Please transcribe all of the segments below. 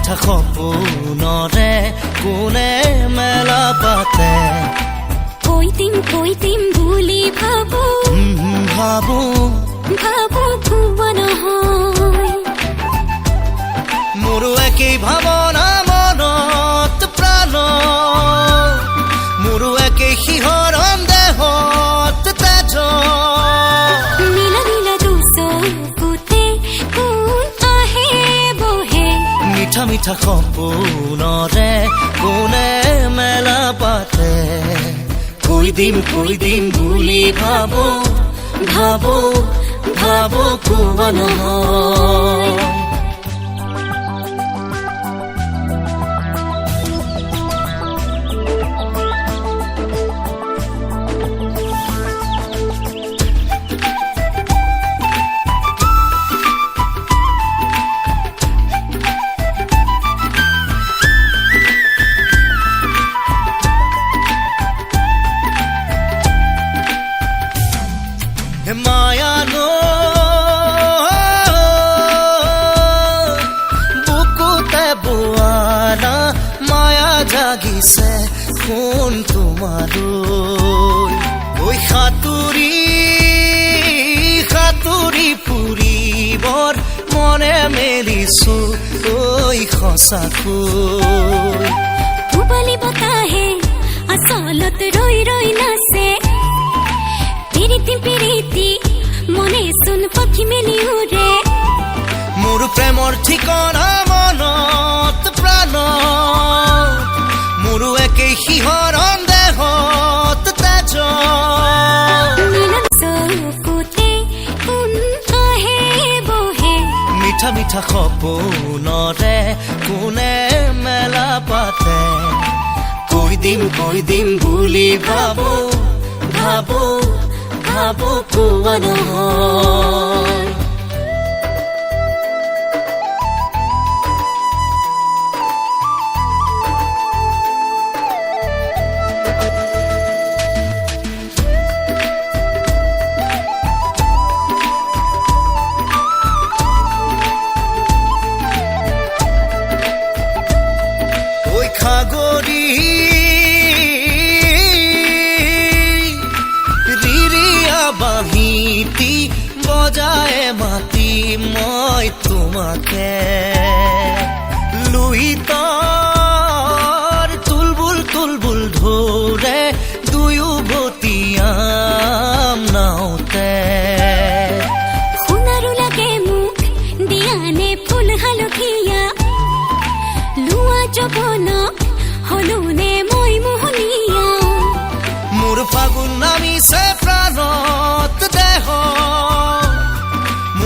মিঠা সপোনৰে কোনে মেলা পাতে? কৈ দিম কৈ দিম বুলি ভাবো ভাবো। ভাবো মিঠা মিঠা সপোনৰে কোনে মেলা পাতে। কৈ দিম কৈ দিম বুলি ভাবো ভাবো ভাবো কোৱা নহয় কোন তোমালৈ ঐ সাঁতুৰি সাঁতুৰি ফুৰিবৰ মনে মেলিছো ঐ সঁচাকৈ পূবালী বতাহে আচলত ৰৈ ৰৈ নাচে। পিৰিতি পিৰিতি মনে চোন পক্ষী মেলি উৰে মোৰ প্ৰেমৰ ঠিকনা মিঠা সপোনৰে কোনে মেলা পাতে? কৈ দিম কৈ দিম বুলি ভাবো ভাবো ভাবো কোৱা নহয়। বাঁহীটি বজায় মাতি মই তোমাকে। লুহিতৰ তুলবুল তুলবুল ঢৌৰে দুয়ো বতিয়াম নাওতে। মোক দিয়ানে ফুল হালধীয়া লোৱা জবনক হলোনে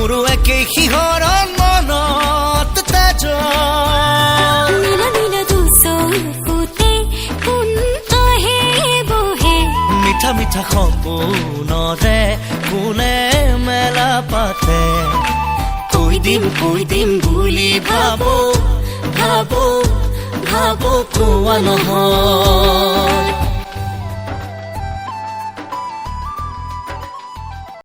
মোৰো একেই শিহৰণ মনত তেজ। মিঠা মিঠা সপোনৰে কোনে মেলা পাতে। কৈ দিম কৈ দিম বুলি ভাবো ভাবো ভাবো কোৱা নহয়।